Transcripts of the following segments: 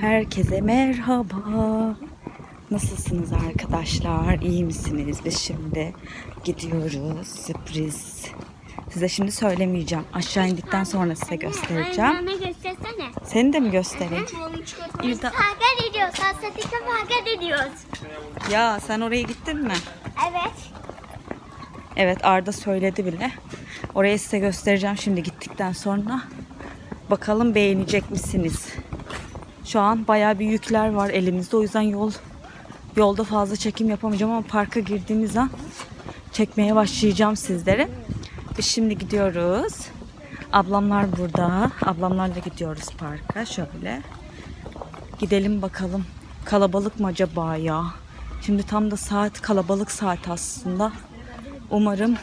Herkese merhaba. Nasılsınız arkadaşlar? İyi misiniz? Biz şimdi gidiyoruz. Sürpriz. Size şimdi söylemeyeceğim. Aşağı indikten sonra size göstereceğim. Bana göstersene. Seni de mi göstereyim? Biz parka gidiyoruz. Asatika parka gidiyoruz. Ya sen oraya gittin mi? Evet. Evet Arda söyledi bile. Orayı size göstereceğim şimdi gittikten sonra. Bakalım beğenecek misiniz? Şu an bayağı bir yükler var elimizde. O yüzden yol yolda fazla çekim yapamayacağım ama parka girdiğimiz an çekmeye başlayacağım sizlere. Şimdi gidiyoruz. Ablamlar burada. Ablamlarla gidiyoruz parka. Şöyle. Gidelim bakalım. Kalabalık mı acaba ya? Şimdi tam da saat kalabalık saat aslında. Umarım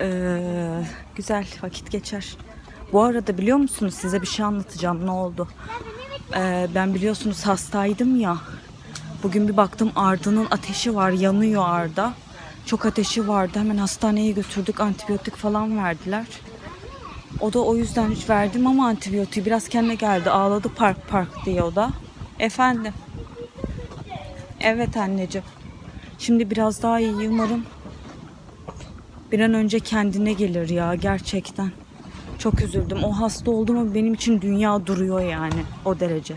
eee, güzel vakit geçer. Bu arada biliyor musunuz size bir şey anlatacağım ne oldu? Eee, ben biliyorsunuz hastaydım ya. Bugün bir baktım Arda'nın ateşi var yanıyor Arda. Çok ateşi vardı hemen hastaneye götürdük antibiyotik falan verdiler. O da o yüzden hiç verdim ama antibiyotiği biraz kendine geldi ağladı park park diye o da. Efendim. Evet anneciğim. Şimdi biraz daha iyi umarım. Bir an önce kendine gelir ya gerçekten. Çok üzüldüm. O hasta oldu mu benim için dünya duruyor yani o derece.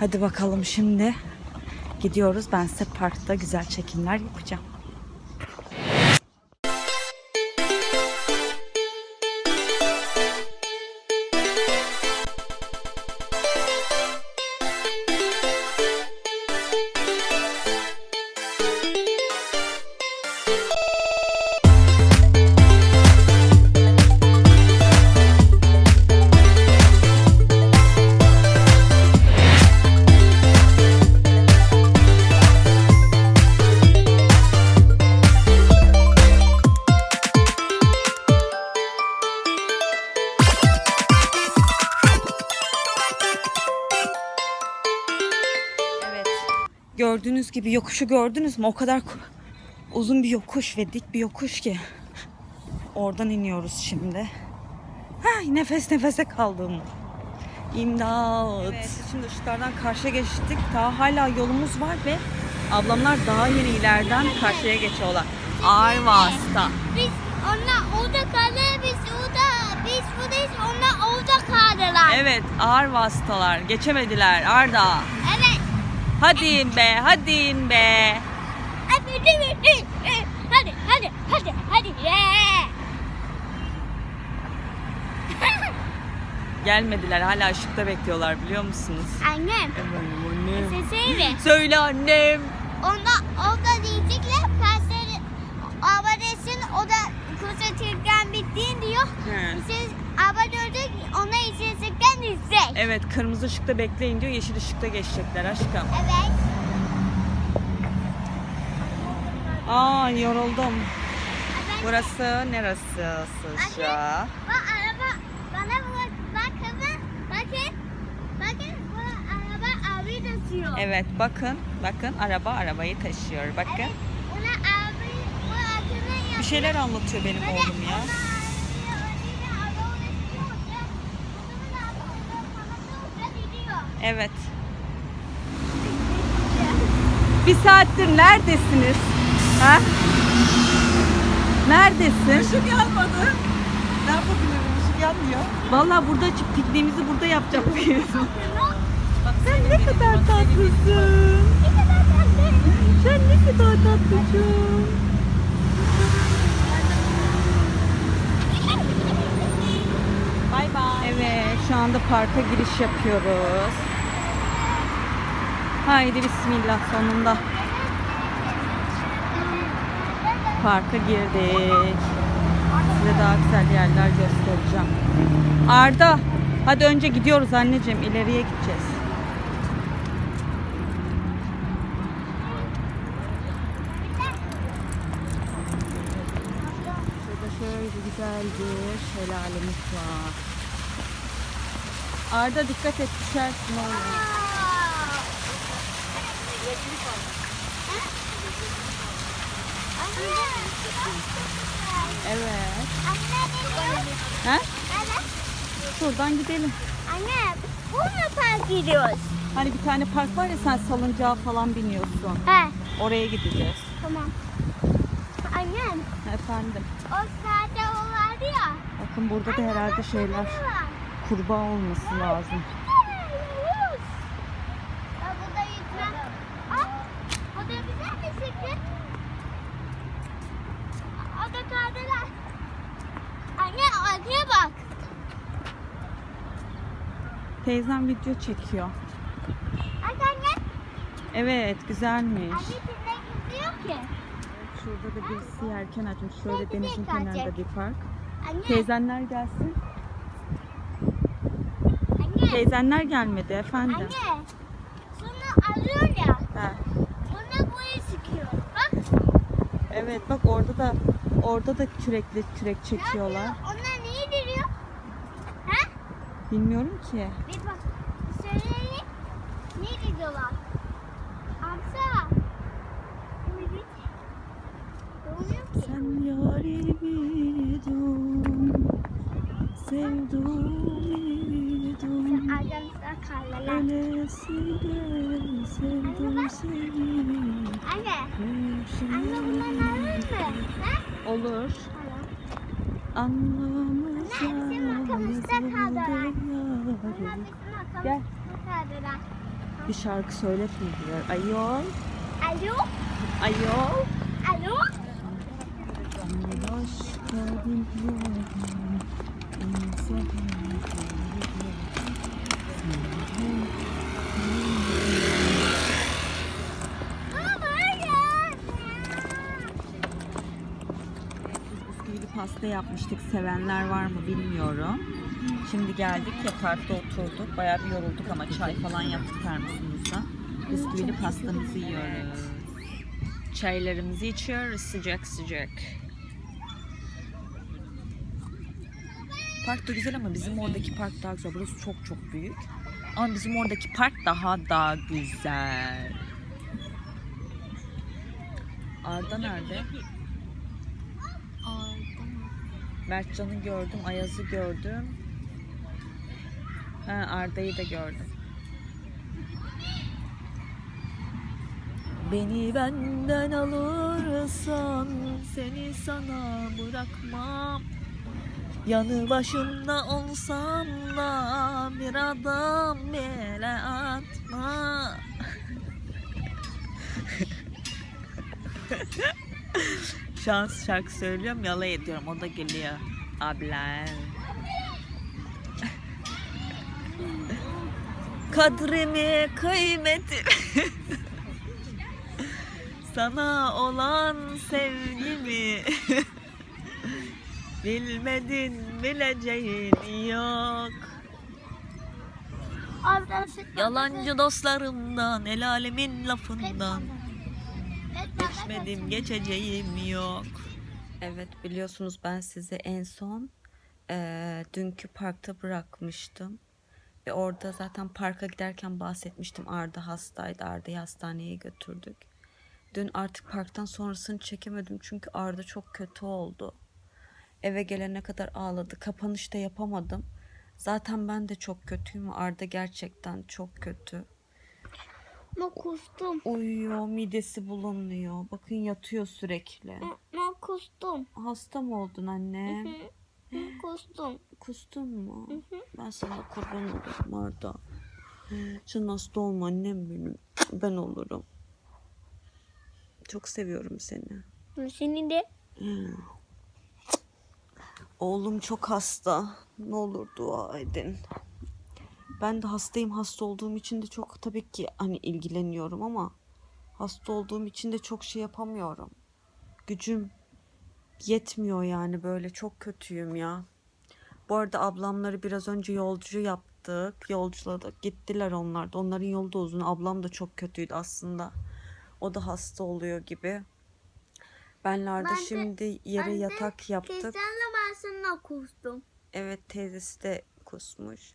Hadi bakalım şimdi gidiyoruz. Ben size parkta güzel çekimler yapacağım. Gördüğünüz gibi yokuşu gördünüz mü? O kadar uzun bir yokuş ve dik bir yokuş ki. Oradan iniyoruz şimdi. Ay nefes nefese kaldım. İmdat. Evet, şimdi ışıklardan karşıya geçtik. Daha hala yolumuz var ve ablamlar daha yeni ileriden karşıya geçiyorlar. Ay vasıta. Biz onlar orada kalır. Biz orada. Biz buradayız. Onlar orada kaldılar. Evet ağır vasıtalar. Geçemediler Arda. Evet. Hadi in be, hadi in be. Hadi hadi hadi hadi. Yeah. Gelmediler. Hala ışıkta bekliyorlar biliyor musunuz? Annem. Annem. Sesini. Söyle annem. Onda orada diyecekler. Kayseri abadesin o da kursa çirken bittiğin diyor. He. Siz abone olacak ona için sıkken izleyecek. Evet kırmızı ışıkta bekleyin diyor. Yeşil ışıkta geçecekler aşkım. Evet. Aa yoruldum. Burası neresi araba bana bak bakın bakın bakın bu araba abi taşıyor. Evet bakın. Bakın araba arabayı taşıyor. Bakın. Evet, Ona abi bu. Bir şeyler anlatıyor benim oğlum ya. Evet. Bir saattir neredesiniz? Ha? Neredesin? Işık yanmadı. Ne yapabilirim? Işık yanmıyor. Vallahi burada çık- pikniğimizi burada yapacaktık. Sen ne kadar tatlısın. Sen ne kadar tatlısın. Bay bay. Evet, şu anda parka giriş yapıyoruz. Haydi bismillah sonunda. Parka girdik. Size daha güzel yerler göstereceğim. Arda, hadi önce gidiyoruz anneciğim. ileriye gideceğiz. Şurada şöyle güzel bir şelalemiz var. Arda dikkat et düşersin oğlum. Evet. Anne, Ha? Şuradan gidelim. Anne bu mu park gidiyoruz? Hani bir tane park var ya sen salıncağa falan biniyorsun. He Oraya gideceğiz. tamam. Annem Efendim. o saatte o vardı ya. Bakın burada da herhalde şeyler Ne kurbağa olması lazım. Ya burada gitmem. Aa, o da güzel bisiklet. O da kaldılar. Anne arkaya bak. Teyzem video çekiyor. Anne. Evet güzelmiş. Anne? Şurada da birisi yerken açmış. Şöyle denizin kenarında bir park. Anne. Teyzenler gelsin. Anne. Teyzenler gelmedi efendim. Anne. Şunu alıyor ya. Ha. Bunu buraya sıkıyor. Bak. Evet bak orada da orada da kürekle kürek çekiyorlar. Ha? Bilmiyorum ki. Bir bak. Söyleyelim. Ne diyorlar? Ki. Sen yarimi dum, sevduğumu dum, öylesine sevdim seni. Anne. Anne bundan alır mı? Olur. Tamam. Anlamıza Anne, bizim arkamızda kaldılar. Bunlar bizim. Bir şarkı söyletmediler. Ayol, Alo? ayol. Alo? Başka bilmiyorum. İnsan Baba ya. bisküvili pasta yapmıştık. Sevenler var mı bilmiyorum. Şimdi geldik ya parkta oturduk. Bayağı bir yorulduk ama çay falan yaptık termosumuzda. Bisküvili pastamızı yiyoruz. Çaylarımızı içiyoruz sıcak sıcak. Park da güzel ama bizim oradaki park daha güzel. Burası çok çok büyük. Ama bizim oradaki park daha da güzel. Arda nerede? Mertcan'ı gördüm, Ayaz'ı gördüm. Ha, Arda'yı da gördüm. Beni benden alırsan seni sana bırakmam. Yanı başımda olsam da bir adım bile atma. Şans şarkı söylüyorum yalay ediyorum. O da geliyor. Abla. Kadrimi kıymetimi Sana olan sevgimi. Bilmedin bileceğin yok. Yalancı dostlarımdan El alemin lafından Geçmedim geçeceğim yok. Evet biliyorsunuz ben size en son eee, dünkü parkta bırakmıştım. Ve orada zaten parka giderken bahsetmiştim. Arda hastaydı. Arda'yı hastaneye götürdük. Dün artık parktan sonrasını çekemedim. Çünkü Arda çok kötü oldu. Eve gelene kadar ağladı. Kapanışta yapamadım. Zaten ben de çok kötüyüm. Arda gerçekten çok kötü. Ama kustum. Uyuyor, midesi bulunuyor. Bakın yatıyor sürekli. Ben kustum. Hasta mı oldun anne? Kustum. Kustun mu? Ben sana kurban olurum Arda. Sen hasta olma annem benim. Ben olurum. Çok seviyorum seni. Seni de. Oğlum çok hasta. Ne olur dua edin. Ben de hastayım. Hasta olduğum için de çok tabii ki hani ilgileniyorum ama hasta olduğum için de çok şey yapamıyorum. Gücüm yetmiyor yani böyle çok kötüyüm ya. Bu arada ablamları biraz önce yolcu yaptık. Yolculadık. Gittiler onlar da. Onların yolu da uzun. Ablam da çok kötüydü aslında. O da hasta oluyor gibi. Benler de Ben de- şimdi yere ben de yatak yaptık. Kesenle ben sana kustum. Evet teyzesi de kusmuş.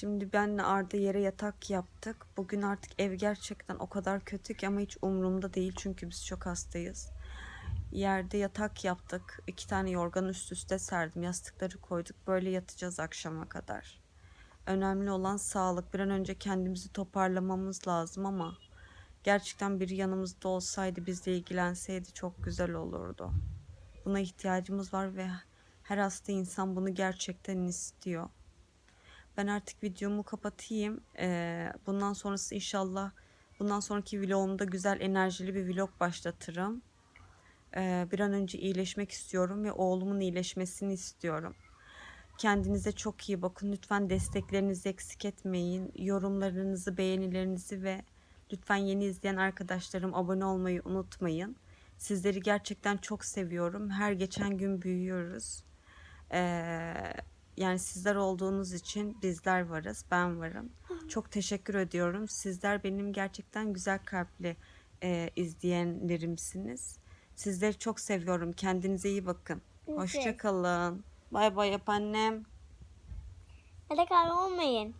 Şimdi benle Arda yere yatak yaptık. Bugün artık ev gerçekten o kadar kötü ki ama hiç umurumda değil çünkü biz çok hastayız. Yerde yatak yaptık. İki tane yorgan üst üste serdim. Yastıkları koyduk. Böyle yatacağız akşama kadar. Önemli olan sağlık. Bir an önce kendimizi toparlamamız lazım ama gerçekten biri yanımızda olsaydı, bizle ilgilenseydi çok güzel olurdu. Buna ihtiyacımız var ve her hasta insan bunu gerçekten istiyor. Ben artık videomu kapatayım. Ee, bundan sonrası inşallah bundan sonraki vlogumda güzel enerjili bir vlog başlatırım. Ee, bir an önce iyileşmek istiyorum ve oğlumun iyileşmesini istiyorum. Kendinize çok iyi bakın. Lütfen desteklerinizi eksik etmeyin. Yorumlarınızı, beğenilerinizi ve lütfen yeni izleyen arkadaşlarım abone olmayı unutmayın. Sizleri gerçekten çok seviyorum. Her geçen gün büyüyoruz. Ee, yani sizler olduğunuz için bizler varız. Ben varım. Çok teşekkür ediyorum. Sizler benim gerçekten güzel kalpli e, izleyenlerimsiniz. Sizleri çok seviyorum. Kendinize iyi bakın. Hoşça kalın. Bay bay yap annem. Hadi olmayın.